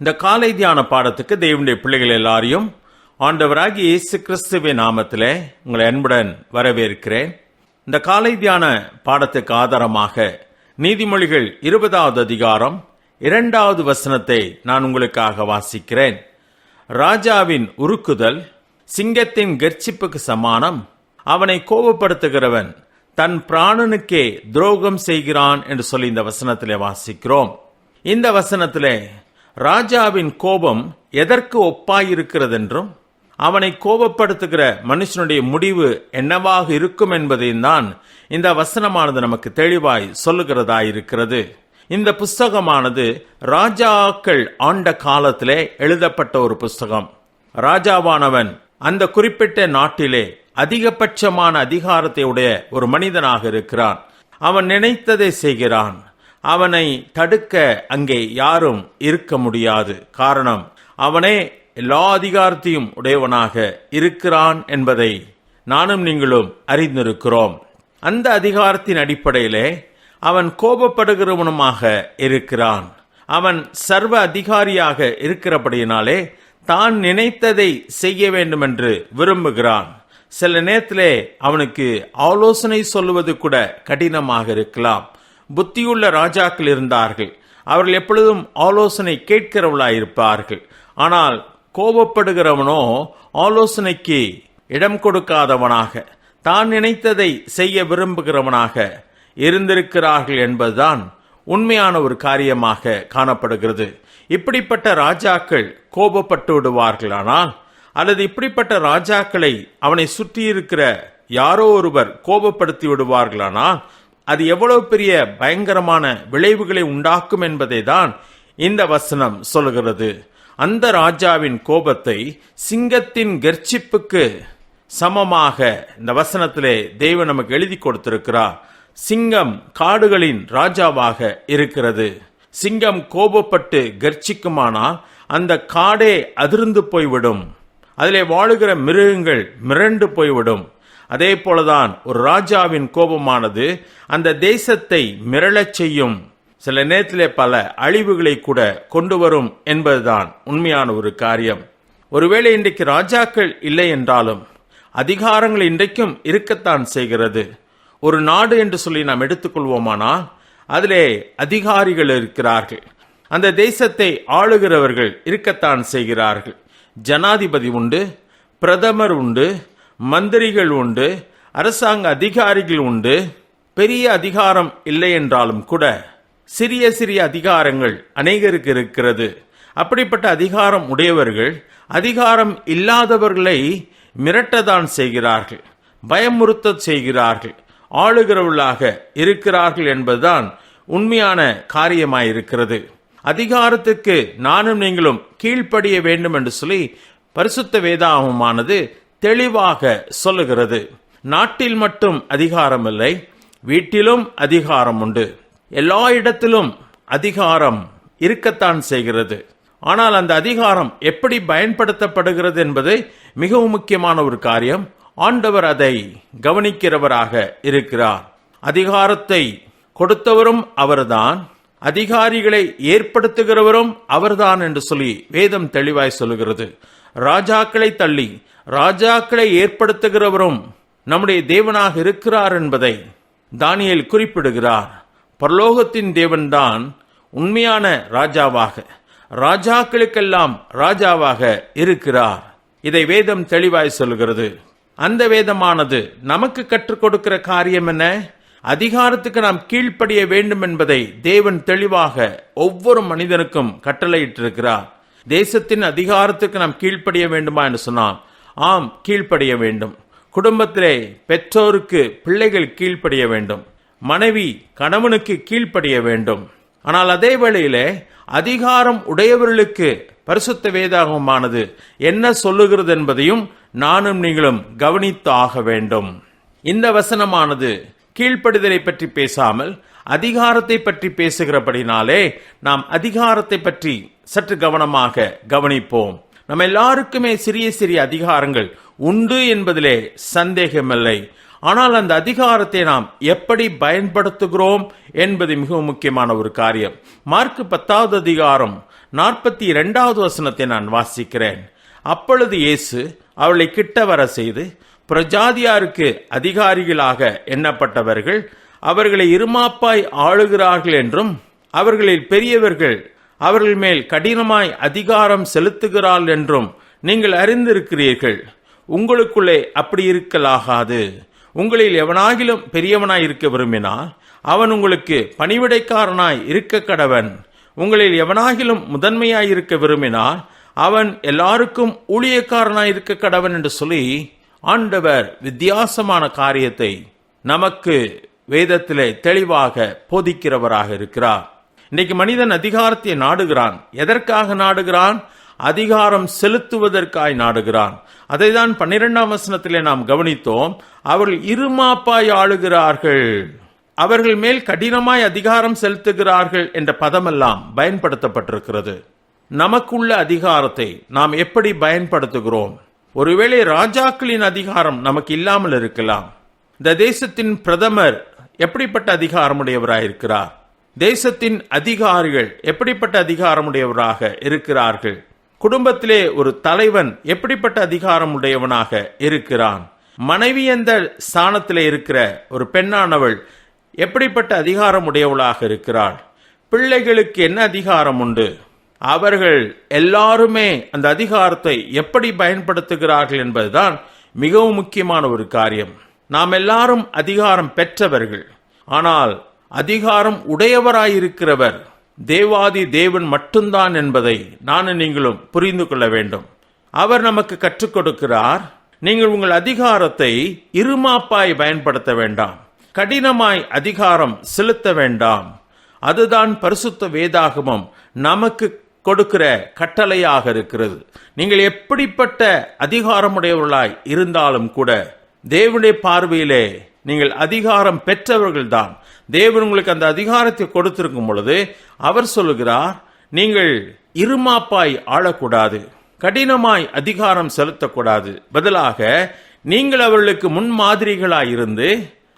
இந்த காலை தியான பாடத்துக்கு தேவனுடைய பிள்ளைகள் எல்லாரையும் ஆண்டவராகி இயேசு கிறிஸ்துவின் நாமத்தில் உங்களை அன்புடன் வரவேற்கிறேன். இந்த காலை தியான பாடத்துக்கு ஆதாரமாக நீதிமொழிகள் இருபதாவது அதிகாரம் இரண்டாவது வசனத்தை நான் உங்களுக்காக வாசிக்கிறேன். ராஜாவின் உருக்குதல் சிங்கத்தின் கர்ச்சிப்புக்கு சமானம் அவனை கோபப்படுத்துகிறவன் தன் பிராணனுக்கே துரோகம் செய்கிறான் என்று சொல்லி இந்த வசனத்திலே வாசிக்கிறோம். இந்த வசனத்திலே ராஜாவின் கோபம் எதற்கு ஒப்பாயிருக்கிறதென்றும் அவனை கோபப்படுத்துகிற மனுஷனுடைய முடிவு என்னவாக இருக்கும் என்பதையும் தான் இந்த வசனமானது நமக்கு தெளிவாய் சொல்லுகிறதாயிருக்கிறது. இந்த புஸ்தகமானது ராஜாக்கள் ஆண்ட காலத்திலே எழுதப்பட்ட ஒரு புஸ்தகம். ராஜாவானவன் அந்த குறிப்பிட்ட நாட்டிலே அதிகபட்சமான அதிகாரத்தை உடைய ஒரு மனிதனாக இருக்கிறான். அவன் நினைத்ததை செய்கிறான். அவனை தடுக்க அங்கே யாரும் இருக்க முடியாது. காரணம் அவனே எல்லா அதிகாரத்தையும் உடையவனாக இருக்கிறான் என்பதை நானும் நீங்களும் அறிந்திருக்கிறோம். அந்த அதிகாரத்தின் அடிப்படையிலே அவன் கோபப்படுகிறவனுமாக இருக்கிறான். அவன் சர்வ அதிகாரியாக இருக்கிறபடியினாலே தான் நினைத்ததை செய்ய வேண்டும் என்று விரும்புகிறான். சில நேரத்திலே அவனுக்கு ஆலோசனை சொல்லுவது கூட கடினமாக இருக்கலாம். புத்தியுள்ள ராஜாக்கள் இருந்தார்கள். அவர்கள் எப்பொழுதும் ஆலோசனை கேட்கிறவர்களாயிருப்பார்கள். ஆனால் கோபப்படுகிறவனோ ஆலோசனைக்கு இடம் கொடுக்காதவனாக தான் நினைத்ததை செய்ய விரும்புகிறவனாக இருந்திருக்கிறார்கள் என்பதுதான் உண்மையான ஒரு காரியமாக காணப்படுகிறது. இப்படிப்பட்ட ராஜாக்கள் கோபப்பட்டு விடுவார்களானால் அல்லது இப்படிப்பட்ட ராஜாக்களை அவனை சுற்றியிருக்கிற யாரோ ஒருவர் கோபப்படுத்தி விடுவார்களானால் அது எவ்வளவு பெரிய பயங்கரமான விளைவுகளை உண்டாக்கும் என்பதை தான் இந்த வசனம் சொல்கிறது அந்த ராஜாவின் கோபத்தை சிங்கத்தின் கர்ச்சிப்புக்கு சமமாக இந்த வசனத்திலே தெய்வம் நமக்கு எழுதி கொடுத்திருக்கிறார். சிங்கம் காடுகளின் ராஜாவாக இருக்கிறது. சிங்கம் கோபப்பட்டு கர்ச்சிக்குமானால் அந்த காடே அதிர்ந்து போய்விடும். அதிலே வாழுகிற மிருகங்கள் மிரண்டு போய்விடும். அதே போலதான் ஒரு ராஜாவின் கோபமானது அந்த தேசத்தை மிரளச் செய்யும். சில நேரத்திலே பல அழிவுகளை கூட கொண்டு வரும் என்பதுதான் உண்மையான ஒரு காரியம். ஒருவேளை இன்றைக்கு ராஜாக்கள் இல்லை என்றாலும் அதிகாரங்கள் இன்றைக்கும் இருக்கத்தான் செய்கிறது. ஒரு நாடு என்று சொல்லி நாம் எடுத்துக்கொள்வோமானால் அதிலே அதிகாரிகள் இருக்கிறார்கள். அந்த தேசத்தை ஆளுகிறவர்கள் இருக்கத்தான் செய்கிறார்கள். ஜனாதிபதி உண்டு பிரதமர் உண்டு மந்திரிகள் உண்டு அரசாங்க அதிகாரிகள் உண்டு. பெரிய அதிகாரம் இல்லை என்றாலும் கூட சிறிய சிறிய அதிகாரங்கள் அநேகருக்கு இருக்கிறது. அப்படிப்பட்ட அதிகாரம் உடையவர்கள் அதிகாரம் இல்லாதவர்களை மிரட்டதான் செய்கிறார்கள் பயமுறுத்த செய்கிறார்கள் ஆளுகிறவர்களாக இருக்கிறார்கள் என்பதுதான் உண்மையான காரியமாயிருக்கிறது. அதிகாரத்துக்கு நானும் நீங்களும் கீழ்ப்படிய வேண்டும் என்று சொல்லி பரிசுத்த வேதாகமானது தெளிவாக சொல்லுகிறது. நாட்டில் மட்டும் அதிகாரம் இல்லை வீட்டிலும் அதிகாரம் உண்டு எல்லா இடத்திலும் அதிகாரம் இருக்கத்தான் செய்கிறது. ஆனால் அந்த அதிகாரம் எப்படி பயன்படுத்தப்படுகிறது என்பது மிகவும் முக்கியமான ஒரு காரியம். ஆண்டவர் அதை கவனிக்கிறவராக இருக்கிறார். அதிகாரத்தை கொடுத்தவரும் அவர்தான். அதிகாரிகளை ஏற்படுத்துகிறவரும் அவர்தான் என்று சொல்லி வேதம் தெளிவாய் சொல்லுகிறது. ராஜாக்களை தள்ளி ராஜாக்களை ஏற்படுத்துகிறவரும் நம்முடைய தேவனாக இருக்கிறார் என்பதை தானியல் குறிப்பிடுகிறார். பரலோகத்தின் தேவன்தான் உண்மையான ராஜாவாக ராஜாக்களுக்கெல்லாம் ராஜாவாக இருக்கிறார். இதை வேதம் தெளிவாய் சொல்கிறது. அந்த வேதமானது நமக்கு கற்றுக் கொடுக்கிற காரியம் என்ன? அதிகாரத்துக்கு நாம் கீழ்ப்படிய வேண்டும் என்பதை தேவன் தெளிவாக ஒவ்வொரு மனிதனுக்கும் கட்டளையிட்டிருக்கிறார். தேசத்தின் அதிகாரத்துக்கு நாம் கீழ்ப்படிய வேண்டுமா என்று சொன்னால் ஆம் கீழ்ப்படிய வேண்டும். குடும்பத்திலே பெற்றோருக்கு பிள்ளைகள் கீழ்ப்படிய வேண்டும். மனைவி கணவனுக்கு கீழ்ப்படிய வேண்டும். ஆனால் அதே வேளையிலே அதிகாரம் உடையவர்களுக்கு பரிசுத்த வேதாகமானது என்ன சொல்லுகிறது என்பதையும் நானும் நீங்களும் கவனித்து ஆக வேண்டும். இந்த வசனமானது கீழ்ப்படுதலை பற்றி பேசாமல் அதிகாரத்தை பற்றி பேசுகிறபடினாலே நாம் அதிகாரத்தை பற்றி சற்று கவனமாக கவனிப்போம். நம்ம எல்லாருக்குமே சிறிய சிறிய அதிகாரங்கள் உண்டு என்பதிலே சந்தேகமில்லை. ஆனால் அந்த அதிகாரத்தை நாம் எப்படி பயன்படுத்துகிறோம் என்பது மிகவும் முக்கியமான ஒரு காரியம். மார்க் பத்தாவது அதிகாரம் நாற்பத்தி இரண்டாவது வசனத்தை நான் வாசிக்கிறேன். அப்பொழுது இயேசு அவளை கிட்ட வர செய்து பிரஜாதியாருக்கு அதிகாரிகளாக எண்ணப்பட்டவர்கள் அவர்களை இருமாப்பாய் ஆளுகிறார்கள் என்றும் அவர்களில் பெரியவர்கள் அவர்கள் மேல் கடினமாய் அதிகாரம் செலுத்துகிறாள் என்றும் நீங்கள் அறிந்திருக்கிறீர்கள். உங்களுக்குள்ளே அப்படி இருக்கலாகாது. உங்களில் எவனாகிலும் பெரியவனாய் இருக்க விரும்பினால் அவன் உங்களுக்கு பணிவிடைக்காரனாய் இருக்க கடவன். உங்களில் எவனாகிலும் முதன்மையாய் இருக்க விரும்பினால் அவன் எல்லாருக்கும் ஊழியக்காரனாய் இருக்க கடவன் என்று சொல்லி ஆண்டவர் வித்தியாசமான காரியத்தை நமக்கு வேதத்திலே தெளிவாக போதிக்கிறவராக இருக்கிறார். இன்னைக்கு மனிதன் அதிகாரத்தை நாடுகிறான். எதற்காக நாடுகிறான்? அதிகாரம் செலுத்துவதற்காய் நாடுகிறான். அதை தான் பன்னிரெண்டாம் வசனத்திலே நாம் கவனித்தோம். அவர்கள் இருமாப்பாய் ஆளுகிறார்கள். அவர்கள் மேல் கடினமாய் அதிகாரம் செலுத்துகிறார்கள் என்ற பதமெல்லாம் பயன்படுத்தப்பட்டிருக்கிறது. நமக்குள்ள அதிகாரத்தை நாம் எப்படி பயன்படுத்துகிறோம்? ஒருவேளை ராஜாக்களின் அதிகாரம் நமக்கு இல்லாமல் இருக்கலாம். இந்த தேசத்தின் பிரதமர் எப்படிப்பட்ட அதிகாரமுடையவராயிருக்கிறார்? தேசத்தின் அதிகாரிகள் எப்படிப்பட்ட அதிகாரமுடையவராக இருக்கிறார்கள்? குடும்பத்திலே ஒரு தலைவன் எப்படிப்பட்ட அதிகாரம் உடையவனாக இருக்கிறான்? மனைவி எந்த ஸ்தானத்திலே இருக்கிற ஒரு பெண்ணானவள் எப்படிப்பட்ட அதிகாரம் உடையவளாக இருக்கிறாள்? பிள்ளைகளுக்கு என்ன அதிகாரம் உண்டு? அவர்கள் எல்லாருமே அந்த அதிகாரத்தை எப்படி பயன்படுத்துகிறார்கள் என்பதுதான் மிகவும் முக்கியமான ஒரு காரியம். நாம் எல்லாரும் அதிகாரம் பெற்றவர்கள். ஆனால் அதிகாரம் உடையவராயிருக்கிறவர். தேவாதி தேவன் மட்டும்தான் என்பதை நானும் நீங்களும் புரிந்து கொள்ள வேண்டும். அவர் நமக்கு கற்றுக் கொடுக்கிறார். நீங்கள் உங்கள் அதிகாரத்தை இருமாப்பாய் பயன்படுத்த வேண்டாம். கடினமாய் அதிகாரம் செலுத்த வேண்டாம். அதுதான் பரிசுத்த வேதாகமம் நமக்கு கொடுக்கிற கட்டளையாக இருக்கிறது. நீங்கள் எப்படிப்பட்ட அதிகாரமுடையவர்களாய் இருந்தாலும் கூட தேவனுடைய பார்வையிலே நீங்கள் அதிகாரம் பெற்றவர்கள்தான். தேவன் உங்களுக்கு அந்த அதிகாரத்தை கொடுத்திருக்கும் பொழுது அவர் சொல்லுகிறார் நீங்கள் இருமாப்பாய் ஆளக்கூடாது கடினமாய் அதிகாரம் செலுத்தக்கூடாது. பதிலாக நீங்கள் அவர்களுக்கு முன்மாதிரிகளாய் இருந்து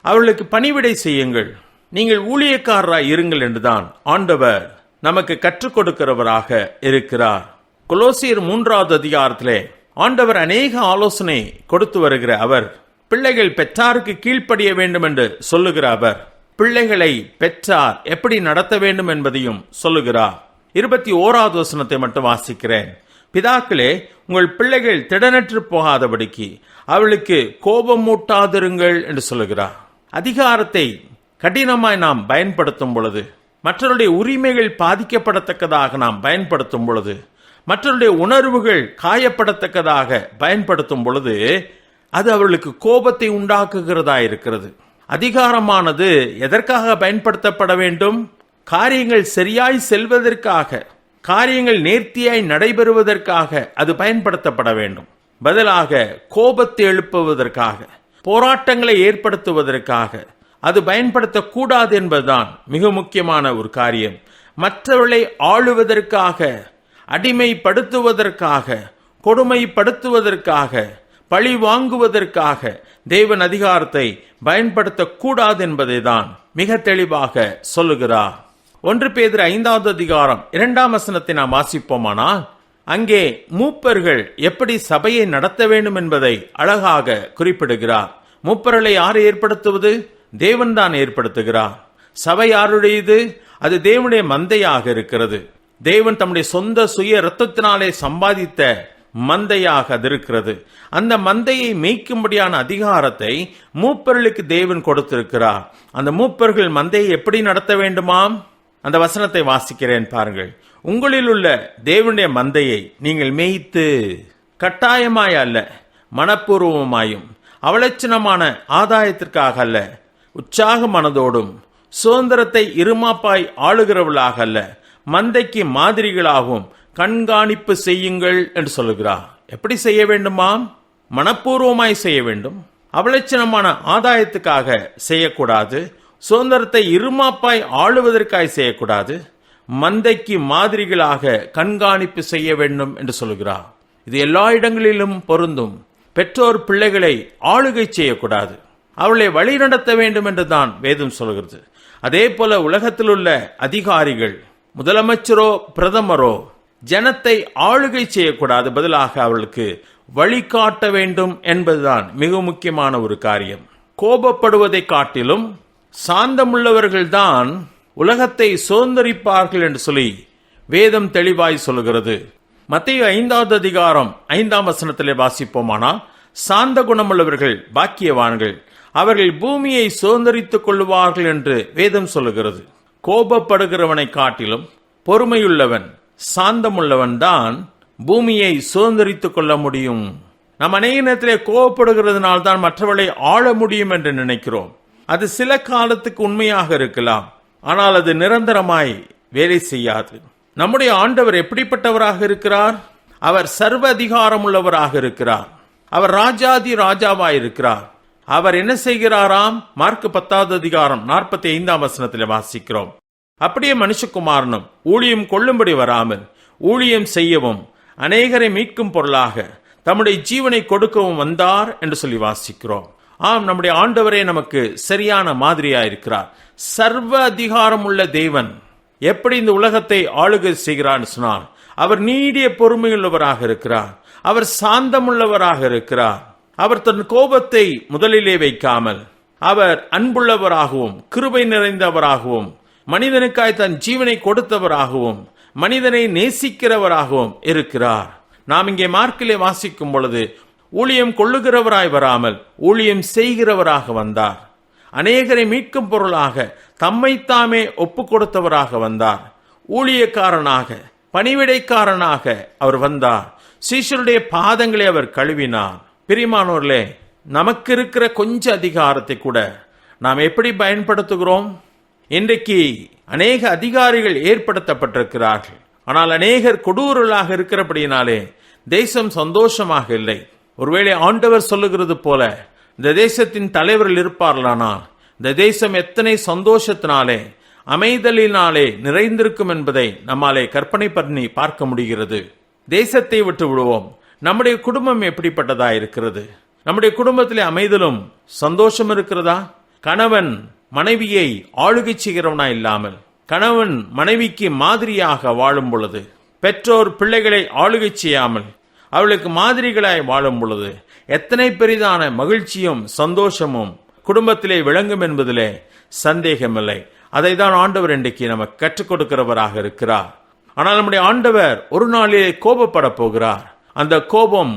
அவர்களுக்கு பணிவிடை செய்யுங்கள். நீங்கள் ஊழியக்காரராய் இருங்கள் என்றுதான் ஆண்டவர் நமக்கு கற்றுக் கொடுக்கிறவராக இருக்கிறார். கொலோசியர் மூன்றாவது அதிகாரத்திலே ஆண்டவர் அநேக ஆலோசனை கொடுத்து வருகிற அவர் பிள்ளைகள் பெற்றாருக்கு கீழ்ப்படிய வேண்டும் என்று சொல்லுகிற அவர். பிள்ளைகளை பெற்றார் எப்படி நடத்த வேண்டும் என்பதையும் சொல்லுகிறார். இருபத்தி ஓராவது வசனத்தை மட்டும் வாசிக்கிறேன். பிதாக்களே உங்கள் பிள்ளைகள் திடனற்று போகாதபடிக்கு அவளுக்கு கோபம் மூட்டாதிருங்கள் என்று சொல்லுகிறார். அதிகாரத்தை கடினமாய் நாம் பயன்படுத்தும் பொழுது மற்றவருடைய உரிமைகள் பாதிக்கப்படத்தக்கதாக நாம் பயன்படுத்தும் பொழுது மற்றவருடைய உணர்வுகள் காயப்படத்தக்கதாக பயன்படுத்தும் பொழுது அது அவர்களுக்கு கோபத்தை உண்டாக்குகிறதா இருக்கிறது. அதிகாரமானது எதற்காக பயன்படுத்தப்பட வேண்டும்? காரியங்கள் சரியாய் செல்வதற்காக காரியங்கள் நேர்த்தியாய் நடைபெறுவதற்காக அது பயன்படுத்தப்பட வேண்டும். பதிலாக கோபத்தை எழுப்புவதற்காக போராட்டங்களை ஏற்படுத்துவதற்காக அது பயன்படுத்தக்கூடாது என்பதுதான் மிக முக்கியமான ஒரு காரியம். மற்றவர்களை ஆளுவதற்காக அடிமைப்படுத்துவதற்காக கொடுமைப்படுத்துவதற்காக பழி வாங்குவதற்காக தேவன் அதிகாரத்தை பயன்படுத்தக்கூடாது என்பதை தான் மிக தெளிவாக சொல்லுகிறார். ஒன்று பேதர் ஐந்தாவது அதிகாரம் இரண்டாம் வசனத்தை நாம் வாசிப்போமானால் அங்கே மூப்பர்கள் எப்படி சபையை நடத்த வேண்டும் என்பதை அழகாக குறிப்பிடுகிறார். மூப்பர்களை யார் ஏற்படுத்துவது? தேவன்தான் ஏற்படுத்துகிறார். சபை யாருடையது? அது தேவனுடைய மந்தையாக இருக்கிறது. தேவன் தம்முடைய சொந்த சுய இரத்தத்தினாலே சம்பாதித்த மந்தையாக அது இருக்கிறது அந்த மந்தையை மேய்க்கும்படியான அதிகாரத்தை மூப்பர்களுக்கு தேவன் கொடுத்திருக்கிறார். அந்த மூப்பர்கள் மந்தையை எப்படி நடத்த வேண்டுமாம்? அந்த வசனத்தை வாசிக்கிறேன் பாருங்கள். உங்களில் உள்ள தேவனுடைய மந்தையை நீங்கள் மேய்த்து கட்டாயமாய் அல்ல மனப்பூர்வமாயும் அவலட்சணமான ஆதாயத்திற்காக அல்ல உற்சாக மனதோடும் சுதந்திரத்தை இருமாப்பாய் ஆளுகிறவர்களாக அல்ல மந்தைக்கு மாதிரிகளாகவும் கண்காணிப்பு செய்யுங்கள் என்று சொல்லுகிறார். எப்படி செய்ய வேண்டுமாம்? மனப்பூர்வமாய் செய்ய வேண்டும். அவலட்சணமான ஆதாயத்துக்காக செய்யக்கூடாது. சுதந்திரத்தை இருமாப்பாய் ஆளுவதற்காய் செய்யக்கூடாது. மந்தைக்கு மாதிரிகளாக கண்காணிப்பு செய்ய வேண்டும் என்று சொல்கிறார் இது எல்லா இடங்களிலும் பொருந்தும். பெற்றோர் பிள்ளைகளை ஆளுகை செய்யக்கூடாது. அவளை வழிநடத்த வேண்டும் என்று தான் வேதம் சொல்கிறது அதே போல உலகத்தில் உள்ள அதிகாரிகள் முதலமைச்சரோ பிரதமரோ ஜனத்தை ஆளுகை செய்யக்கூடாது பதிலாக அவர்களுக்கு வழிகாட்ட வேண்டும் என்பதுதான் மிக முக்கியமான ஒரு காரியம். கோபப்படுவதை காட்டிலும் சாந்தமுள்ளவர்கள்தான் உலகத்தை சுதந்திரிப்பார்கள் என்று சொல்லி வேதம் தெளிவாய் சொல்கிறது மத்திய ஐந்தாவது அதிகாரம் ஐந்தாம் வசனத்திலே வாசிப்போமானால் சாந்த குணமுள்ளவர்கள் பாக்கியவான்கள் அவர்கள் பூமியை சுதந்திரித்துக் கொள்வார்கள் என்று வேதம் சொல்லுகிறது. கோபப்படுகிறவனை காட்டிலும் பொறுமையுள்ளவன் சாந்தமுள்ளவன் தான் பூமியை சுதந்திரித்து கொள்ள முடியும். நாம் அநேக நேரத்திலே கோபப்படுகிறதுனால் தான் மற்றவர்களை ஆள முடியும் என்று நினைக்கிறோம். அது சில காலத்துக்கு உண்மையாக இருக்கலாம். ஆனால் அது நிரந்தரமாய் வேலை செய்யாது. நம்முடைய ஆண்டவர் எப்படிப்பட்டவராக இருக்கிறார்? அவர் சர்வ அதிகாரம் உள்ளவராக இருக்கிறார். அவர் ராஜாதி ராஜாவாய் இருக்கிறார். அவர் என்ன செய்கிறாராம்? மார்க் பத்தாவது அதிகாரம் நாற்பத்தி ஐந்தாம் வசனத்தில் வாசிக்கிறோம். அப்படியே மனுஷகுமாரனும் ஊழியம் கொள்ளும்படி வராமல் ஊழியம் செய்யவும் அநேகரை மீட்கும் பொருளாக தம்முடைய ஜீவனை கொடுக்கவும் வந்தார் என்று சொல்லி வாசிக்கிறோம். ஆம் நம்முடைய ஆண்டவரே நமக்கு சரியான மாதிரியா இருக்கிறார் சர்வ அதிகாரம் உள்ள தேவன் எப்படி இந்த உலகத்தை ஆளுகை செய்கிறான்னு சொன்னால் அவர் நீடிய பொறுமையுள்ளவராக இருக்கிறார். அவர் சாந்தமுள்ளவராக இருக்கிறார். அவர் தன் கோபத்தை முதலிலே வைக்காமல் அவர் அன்புள்ளவராகவும் கிருபை நிறைந்தவராகவும் மனிதனுக்காய் தன் ஜீவனை கொடுத்தவராகவும் மனிதனை நேசிக்கிறவராகவும் இருக்கிறார். நாம் இங்கே மார்க்கிலே வாசிக்கும் பொழுது ஊழியம் கொள்ளுகிறவராய் வராமல் ஊழியம் செய்கிறவராக வந்தார். அநேகரை மீட்கும் பொருளாக தம்மைத்தாமே ஒப்பு கொடுத்தவராக வந்தார். ஊழியக்காரனாக பணிவிடைக்காரனாக அவர் வந்தார். சீஷருடைய பாதங்களை அவர் கழுவினார். பிரிமானோர்களே நமக்கு இருக்கிற கொஞ்ச அதிகாரத்தை கூட நாம் எப்படி பயன்படுத்துகிறோம்? இன்றைக்கு அநேக அதிகாரிகள் ஏற்படுத்தப்பட்டிருக்கிறார்கள். ஆனால் அநேகர் கொடூரலாக இருக்கிறபடியினாலே தேசம் சந்தோஷமாக இல்லை. ஒருவேளை ஆண்டவர் சொல்லுகிறது போல இந்த தேசத்தின் தலைவர்கள் இருப்பார்களானால் இந்த தேசம் எத்தனை சந்தோஷத்தினாலே அமைதலினாலே நிறைந்திருக்கும் என்பதை நம்மாலே கற்பனை பண்ணி பார்க்க முடிகிறது. தேசத்தை விட்டு விடுவோம். நம்முடைய குடும்பம் எப்படிப்பட்டதா இருக்கிறது? நம்முடைய குடும்பத்திலே அமைதலும் சந்தோஷம் இருக்கிறதா? கணவன் மனைவியை ஆளுகை செய்கிறவனா இல்லாமல் கணவன் மனைவிக்கு மாதிரியாக வாழும் பொழுது பெற்றோர் பிள்ளைகளை ஆளுகை செய்யாமல் அவளுக்கு மாதிரிகளாய் வாழும் பொழுது எத்தனை பெரிதான மகிழ்ச்சியும் சந்தோஷமும் குடும்பத்திலே விளங்கும் என்பதிலே சந்தேகமில்லை. அதை தான் ஆண்டவர் இன்றைக்கு நமக்கு கற்றுக் கொடுக்கிறவராக இருக்கிறார். ஆனால் நம்முடைய ஆண்டவர் ஒரு நாளிலே கோபப்பட போகிறார். அந்த கோபம்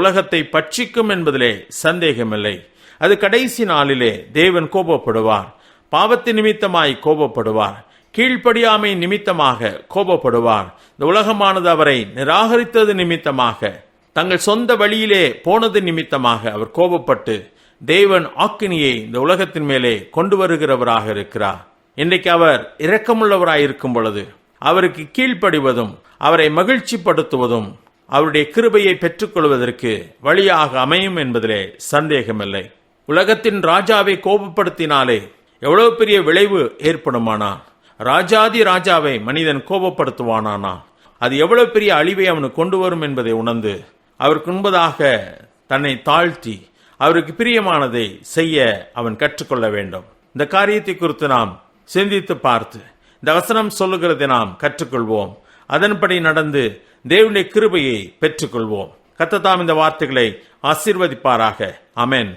உலகத்தை பட்சிக்கும் என்பதிலே சந்தேகமில்லை. அது கடைசி நாளிலே தேவன் கோபப்படுவார். பாவத்தின் நிமித்தமாய் கோபப்படுவார். கீழ்ப்படியாமை நிமித்தமாக கோபப்படுவார். இந்த உலகமானது அவரை நிராகரித்தது நிமித்தமாக தங்கள் சொந்த வழியிலே போனது நிமித்தமாக அவர் கோபப்பட்டு தேவன் ஆக்கினியை இந்த உலகத்தின் மேலே கொண்டு வருகிறவராக இருக்கிறார். இன்றைக்கு அவர் இரக்கமுள்ளவராய் இருக்கும் பொழுது அவருக்கு கீழ்ப்படிவதும் அவரை மகிழ்ச்சிப்படுத்துவதும் அவருடைய கிருபையை பெற்றுக்கொள்வதற்கு வழியாக அமையும் என்பதிலே சந்தேகமில்லை. உலகத்தின் ராஜாவை கோபப்படுத்தினாலே எவ்வளவு பெரிய விளைவு ஏற்படுமானால் ராஜாதி ராஜாவை மனிதன் கோபப்படுத்துவானானா? அது எவ்வளவு பெரிய அழிவை அவனுக்கு கொண்டு வரும் என்பதை உணர்ந்து அவருக்கு முன்பதாக தன்னை தாழ்த்தி அவருக்கு பிரியமானதை செய்ய அவன் கற்றுக்கொள்ள வேண்டும். இந்த காரியத்தை குறித்து நாம் சிந்தித்து பார்த்து இந்த வசனம் சொல்லுகிறதை நாம் கற்றுக்கொள்வோம். அதன்படி நடந்து தேவனுடைய கிருபையை பெற்றுக்கொள்வோம். கத்ததாம் இந்த வார்த்தைகளை ஆசீர்வதிப்பாராக. அமென்